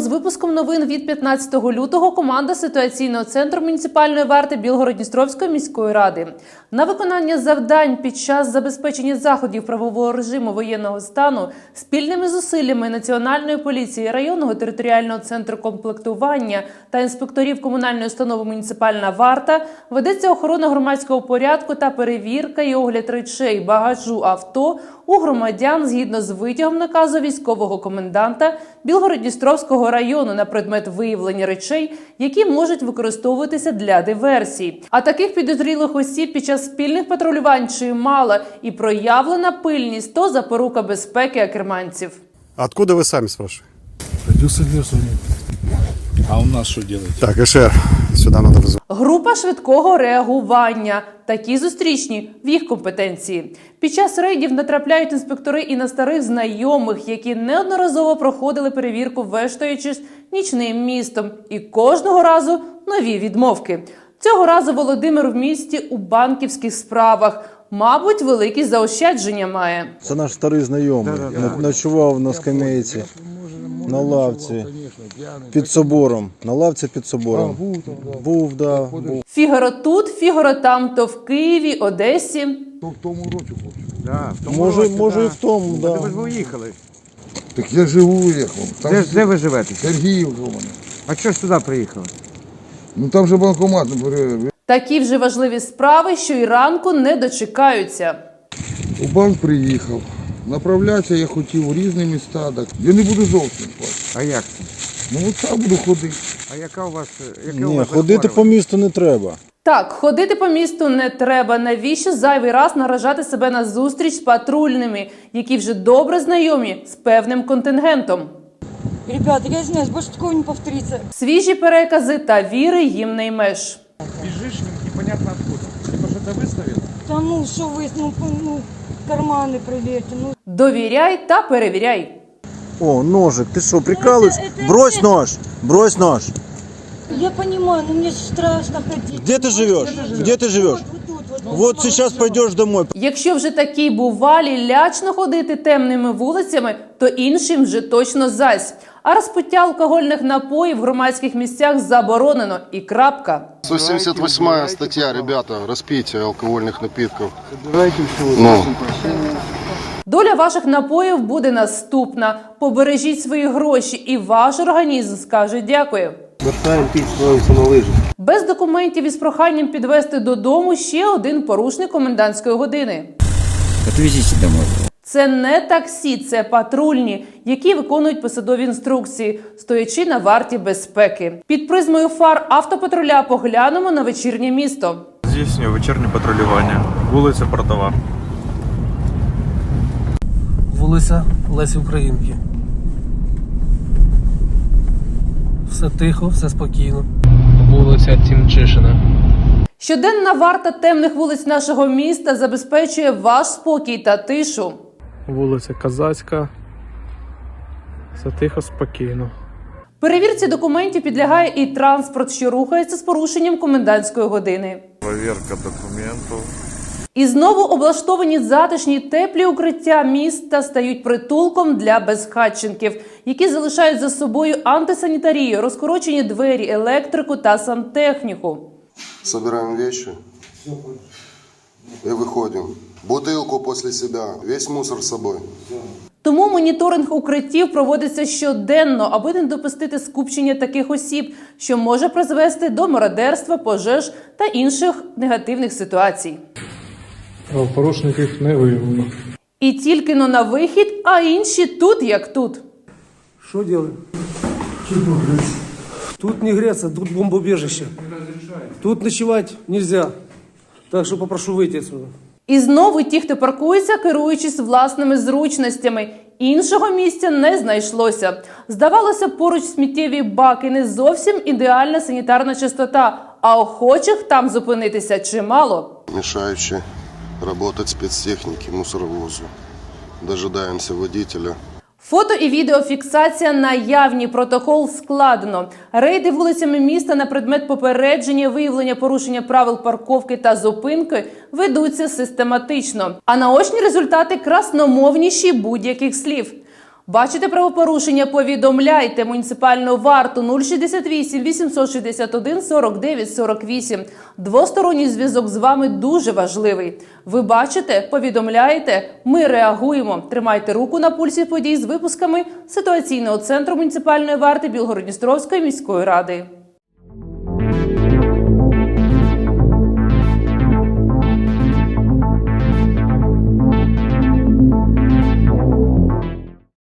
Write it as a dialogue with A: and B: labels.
A: з випуском новин від 15 лютого команда ситуаційного центру муніципальної варти Білгород-Дністровської міської ради. На виконання завдань під час забезпечення заходів правового режиму воєнного стану спільними зусиллями національної поліції, районного територіального центру комплектування та інспекторів комунальної установи муніципальна варта ведеться охорона громадського порядку та перевірка і огляд речей багажу авто у громадян згідно з витягом наказу військового коменданта Району на предмет виявлення речей, які можуть використовуватися для диверсій. А таких підозрілих осіб під час спільних патрулювань чимало і проявлена пильність то запорука безпеки акерманців.
B: Откуда ви самі спрашиваю?
C: Родился в Херсоне.
D: А у нас что делать?
B: Так, Эшер, сюда надо вызывать.
A: Група швидкого реагування. Такі зустрічні в їх компетенції. Під час рейдів натрапляють інспектори і на старих знайомих, які неодноразово проходили перевірку, вештаючись нічним містом. І кожного разу нові відмовки. Цього разу Володимир в місті у банківських справах. Мабуть, великі заощадження має.
E: Це наш старий знайомий. Ночував на скамейці, на лавці, під собором. На лавці під собором. Був, да, був.
A: Фігаро тут, фігаро там, то в Києві, Одесі.
C: В тому році, хлопці.
F: Да, в тому
E: Може,
F: році,
E: може і в тому,
F: Та Ви ж виїхали.
C: Так я живу уїхав. Там
F: Де, де ви живете?
C: Сергіївка у мене.
F: А чого ж туди приїхали?
C: Ну там же банкомат не перерив.
A: Такі вже важливі справи, що і ранку не дочекаються.
C: У банк приїхав. Направлятися я хотів у різні міста. Так я не буду зовсім платити.
F: А як це?
C: Ну от так буду ходити.
F: А яка у вас яке у
E: Ні,
F: вас
E: ходити по місту не треба.
A: Так, ходити по місту не треба. Навіщо зайвий раз наражати себе на зустріч з патрульними, які вже добре знайомі з певним контингентом?
G: Ребята, я извиняюсь, больше такого не повторится.
A: Свіжі перекази та віри їм не ймеш.
D: Бежишь непонятно откуда. Либо что-то выставил.
G: Да ну, что вы, ну, ну, карманы проверьте, ну.
A: Довіряй та перевіряй.
E: О, ножик, ти що, прикалуєшся?
G: это- это-
E: Брось
G: это-
E: нож, брось нож.
G: Я понимаю, но мне страшно ходить.
E: Где ты живешь? Где ты живешь?
G: Вот, вот
E: сейчас пойдешь домой.
A: Якщо вже такі бувалі лячно ходити темними вулицями, то іншим вже точно зась. А розпиття алкогольних напоїв в громадських місцях заборонено і крапка.
H: 178 статья, ребята, распитие алкогольных напитков. Ну,
A: Доля ваших напоїв буде наступна. Побережіть свої гроші, і ваш організм скаже дякую. Без документів із проханням підвести додому ще один порушник комендантської години.
I: Отвезите домой.
A: Це не таксі, це патрульні, які виконують посадові інструкції, стоячи на варті безпеки. Під призмою фар автопатруля поглянемо на вечірнє місто.
J: Здійснює вечірнє патрулювання. Вулиця Портова.
K: Вулиця Лесі Українки. Все тихо, все спокійно.
L: Вулиця Тімчишина.
A: Щоденна варта темних вулиць нашого міста забезпечує ваш спокій та тишу.
J: Вулиця Казацька. Все тихо, спокійно.
A: Перевірці документів підлягає і транспорт, що рухається з порушенням комендантської години.
D: Перевірка документов.
A: І знову облаштовані затишні теплі укриття міста стають притулком для безхатченків, які залишають за собою антисанітарію, розкорочені двері, електрику та сантехніку.
H: собираем вещи и выходим. Бутылку после себя, весь мусор с собой.
A: Тому моніторинг укриттів проводиться щоденно, аби не допустити скупчення таких осіб, що може призвести до мародерства, пожеж та інших негативних ситуацій.
J: Правопорушників не виявлено.
A: І тільки но на вихід, а інші тут як тут.
K: Що делаем? Тут не греться, тут бомбоубежище. Тут ночевать нельзя. Так що попрошу вийти отсюда.
A: І знову ті, хто паркується, керуючись власними зручностями. Іншого місця не знайшлося. Здавалося, поруч сміттєві баки не зовсім ідеальна санітарна чистота, а охочих там зупинитися чимало.
H: Мешающие работать спецтехники, мусоровозу. Дожидаемся водителя.
A: Фото і відеофіксація наявні. Протокол складено. Рейди вулицями міста на предмет попередження, виявлення порушення правил парковки та зупинки ведуться систематично. А наочні результати красномовніші будь-яких слів. Бачите правопорушення? Повідомляйте муніципальну варту 068 861 49 48. Двосторонній зв'язок з вами дуже важливий. Ви бачите, повідомляєте, ми реагуємо. Тримайте руку на пульсі подій з випусками ситуаційного центру муніципальної варти Білгородністровської міської ради.